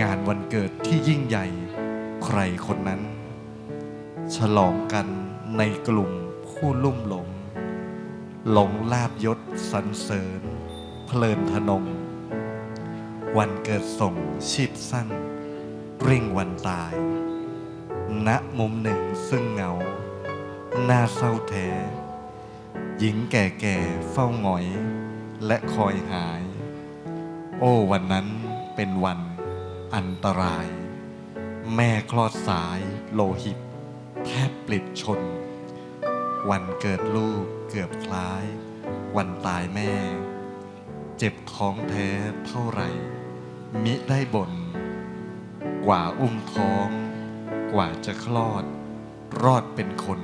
งานวันเกิดที่ยิ่งใหญ่ใครคนนั้น ฉลองกันในกลุ่มผู้ลุ่มหลง หลงลาบยศสรรเสริญ เพลินทนง วันเกิดส่งชีพสั้นริ่งวันตาย ณมุมหนึ่งซึ่งเหงา หน้าเศร้าแท้ หญิงแก่ๆเฝ้าหงอย และคอยหาย โอ้วันนั้นเป็นวัน อันตราย แม่คลอดสายโลหิต แทบปลิดชน วันเกิดลูกเกือบคล้าย วันตายแม่ เจ็บท้องแท้เท่าไหร่ มิได้บน่นกว่าอุ้มท้อง กว่าจะคลอด รอดเป็นคน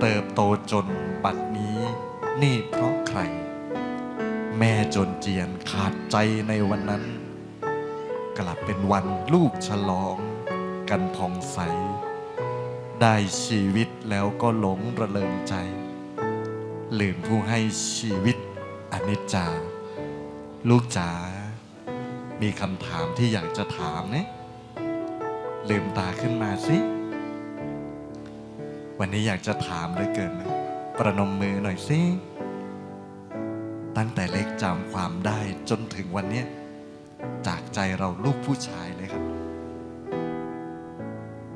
เติบโตจนบัดนี้นี่เพราะใคร แม่จนเจียนขาดใจในวันนั้น กลับเป็นวันลูกฉลองกันผ่องใส ได้ชีวิตแล้วก็หลงระเริงใจ ลืมผู้ให้ชีวิตอนิจจา ลูกจ๋ามีคำถามที่อยากจะถามนะลืมตาขึ้นมาสิ วันนี้อยากจะถามเหลือเกินนะประนมมือหน่อยสิ ตั้งแต่เล็กจำความได้จนถึงวันนี้ จากใจเราลูกผู้ชายเลยครับ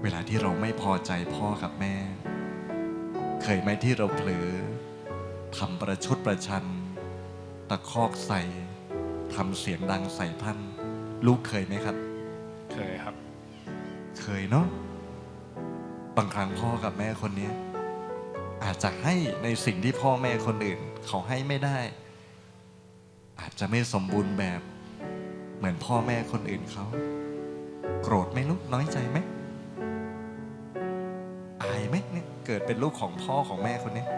เวลาที่เราไม่พอใจพ่อกับแม่ เคยไหมที่เราเผลอทำประชดประชัน ตะคอกใส่ทำเสียงดังใส่ท่าน ลูกเคยไหมครับ เคยครับ เคยเนาะบางครั้งพ่อกับแม่คนเนี้ยอาจจะให้ในสิ่งที่พ่อแม่คนอื่น เขาให้ไม่ได้ อาจจะไม่สมบูรณ์แบบ เหมือนพ่อแม่คนอื่นเขา โกรธไหมลูกน้อยใจไหมอายไหมเนี่ยเกิดเป็นลูกของพ่อของแม่คนเนี้ย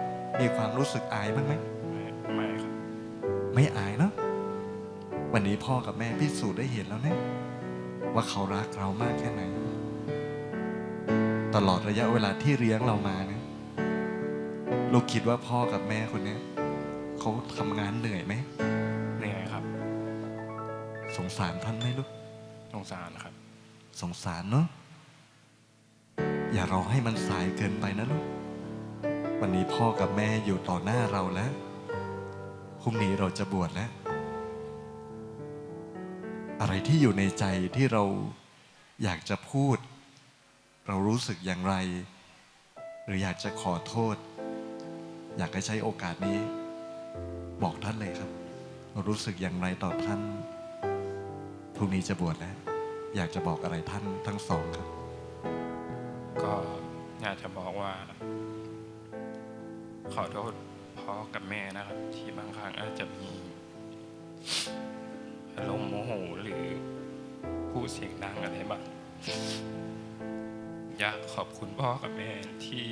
มีความรู้สึกอายบ้างไหมไม่ไม่ครับไม่อายเนาะวันนี้พ่อกับแม่พิสูจน์ได้เห็นแล้วเนี่ยว่าเขารักเรามากแค่ไหน ตลอดระยะเวลาที่เลี้ยงเรามาเนี่ยลูกคิดว่าพ่อกับแม่คนเนี้ยเขาทำงานเหนื่อยไหมเหนื่อยครับ สงสารท่านไหมลูกสงสารครับ สงสารเนาะอย่ารอให้มันสายเกินไปนะลูกวันนี้พ่อกับแม่อยู่ต่อหน้าเราแล้วพรุ่งนี้เราจะบวชแล้ว อะไรที่อยู่ในใจที่เราอยากจะพูด เรารู้สึกอย่างไร หรืออยากจะขอโทษ อยากให้ใช้โอกาสนี้ บอกท่านเลยครับ เรารู้สึกอย่างไรต่อท่าน พรุ่งนี้จะบวชแล้ว อยากจะบอกอะไรท่านทั้งสองครับ ก็อยากจะบอกว่า ขอโทษพ่อกับแม่นะครับ ที่บางครั้งอาจจะมีอารมณ์โมโหหรือพูดเสียงดังอะไรบ้างอยากขอบคุณพ่อกับแม่ที่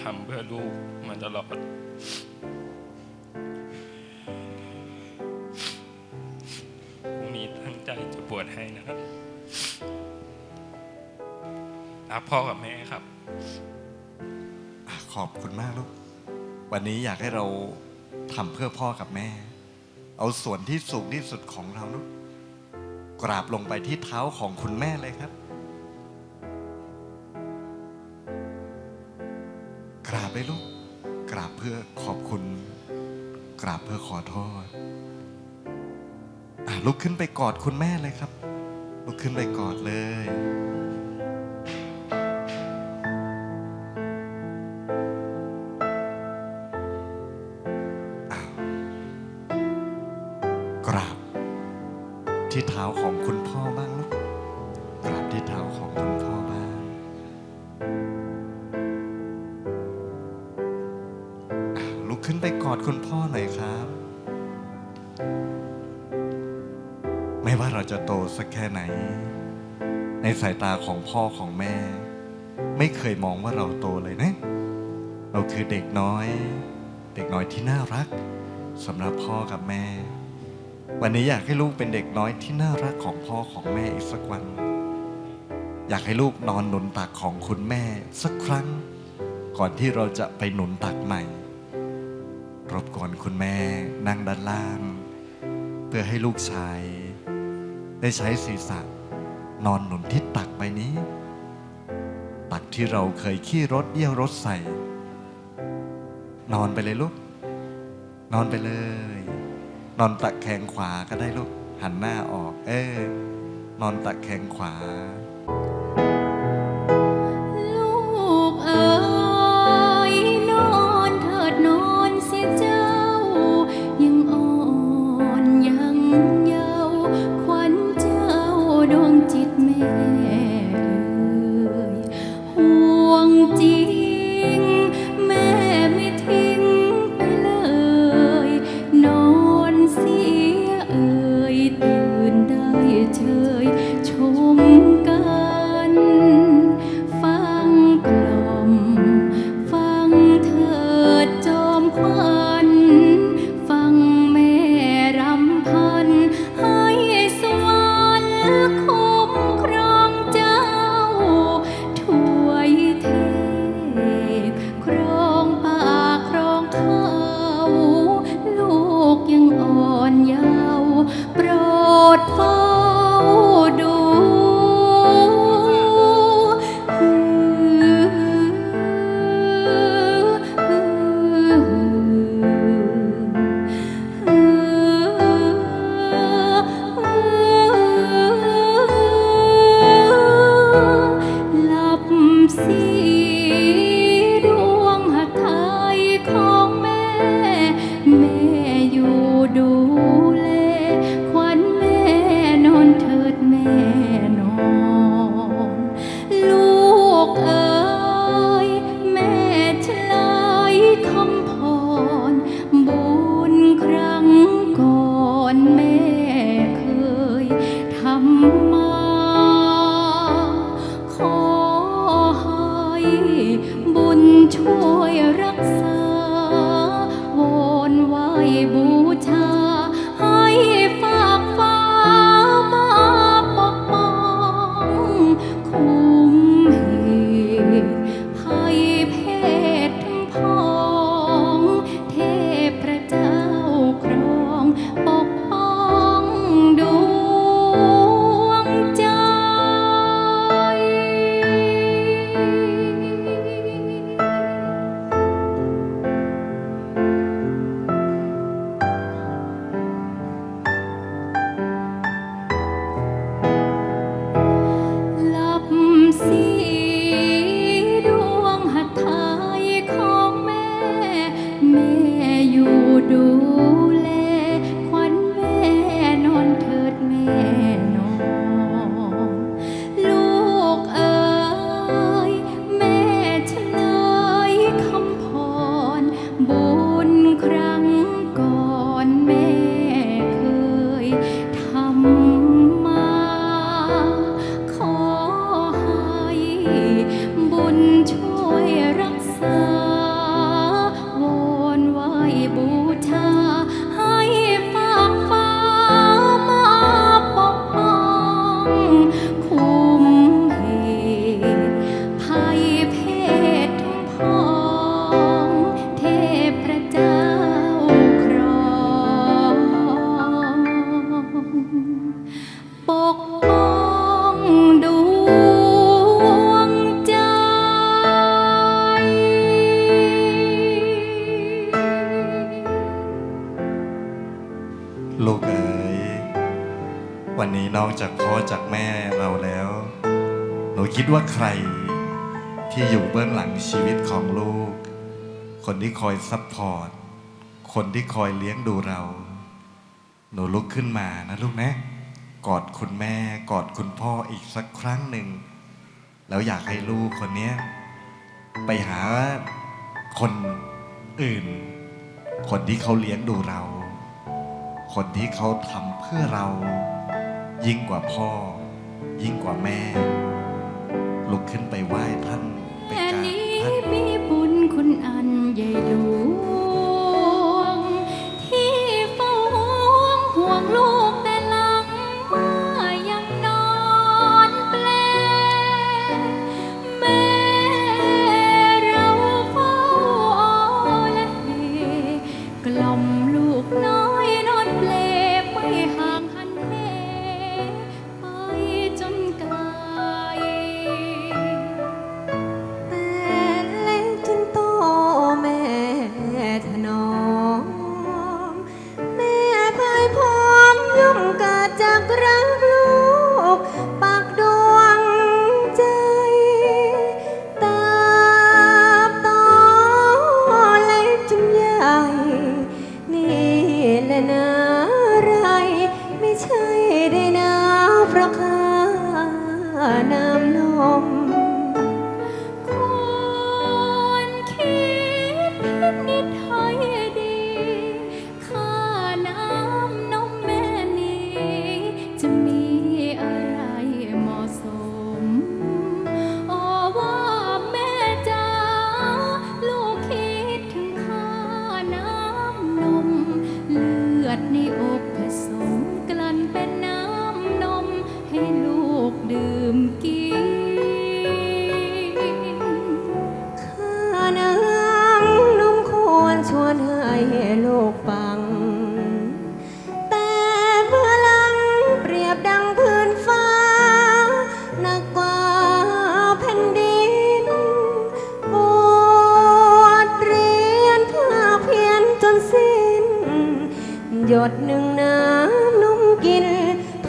ทำเพื่อลูกมาตลอด รักพ่อกับแม่ครับ ขอบคุณมากลูก วันนี้อยากให้เราทำเพื่อพ่อกับแม่ เอาส่วนที่สูงที่สุดของเราลูกกราบลงไปที่เท้าของคุณแม่เลยครับ กราบเลยลูก กราบเพื่อขอบคุณ กราบเพื่อขอโทษลุกขึ้นไปกอดคุณแม่เลยครับ ลุกขึ้นไปกอดเลย ที่เท้าของคุณพ่อบ้างลูกกราบที่เท้าของคุณพ่อบ้างลุกขึ้นไปกอดคุณพ่อหน่อยครับ ไม่ว่าเราจะโตสักแค่ไหน ในสายตาของพ่อของแม่ ไม่เคยมองว่าเราโตเลยนะ เราคือเด็กน้อย เด็กน้อยที่น่ารักสำหรับพ่อกับแม่ วันนี้อยากให้ลูกเป็นเด็กน้อยที่น่ารักของพ่อของแม่อีกสักวัน อยากให้ลูกนอนหนุนตักของคุณแม่สักครั้ง ก่อนที่เราจะไปหนุนตักใหม่ รบกวนคุณแม่นั่งด้านล่าง เพื่อให้ลูกชายได้ใช้ศีรษะนอนหนุนทิศตักใบนี้ ตักที่เราเคยขี้รถเยี่ยวรถใส่ นอนไปเลยลูก นอนไปเลย นอนตะแคงขวาก็ได้ลูกหันหน้าออก เออนอนตะแคงขวา บุญช่วยรักษา จากพ่อจากแม่เราแล้ว หนูคิดว่าใครที่อยู่เบื้องหลังชีวิตของลูก คนที่คอยซัพพอร์ต คนที่คอยเลี้ยงดูเรา หนูลุกขึ้นมานะลูกนะ กอดคุณแม่ กอดคุณพ่ออีกสักครั้งหนึ่ง แล้วอยากให้ลูกคนนี้ไปหาคนอื่น คนที่เขาเลี้ยงดูเรา คนที่เขาทำเพื่อเรา ยิ่งกว่าพ่อ ยิ่งกว่าแม่ ลุกขึ้นไปไหว้ท่านไปกราบท่าน มีบุญคุณอันใหญ่หลวง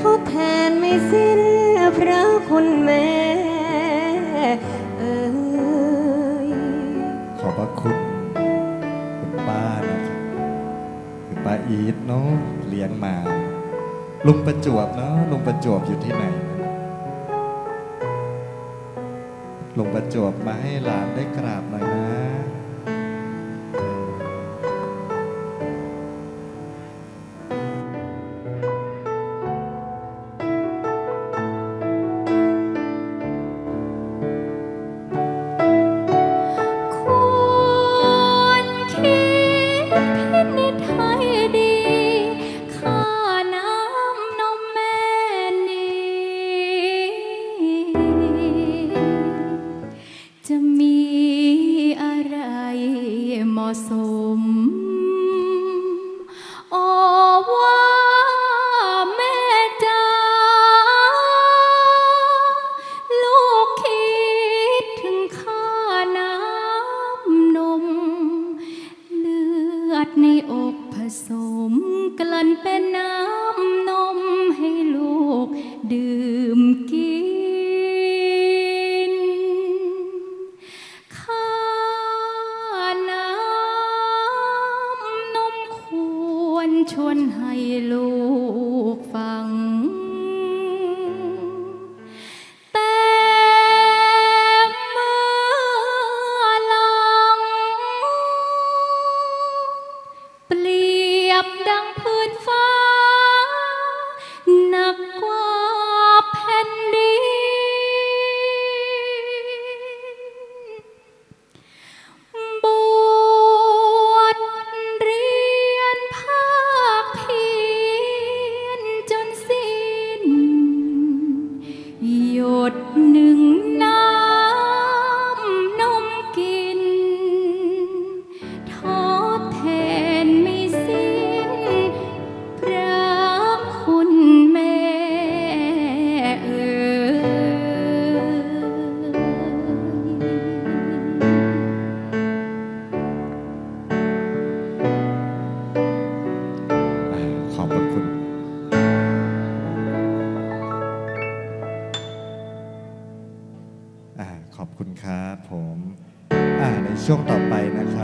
ทดแทนไม่สิ้นพระคุณแม่เอ่ยขอบพระคุณคุณป้านะคือป้าอีทเนาะเลี้ยงมา ลุงประจวบเนาะลุงประจวบอยู่ที่ไหนลุงประจวบมาให้หลานได้กราบหน่อย sâu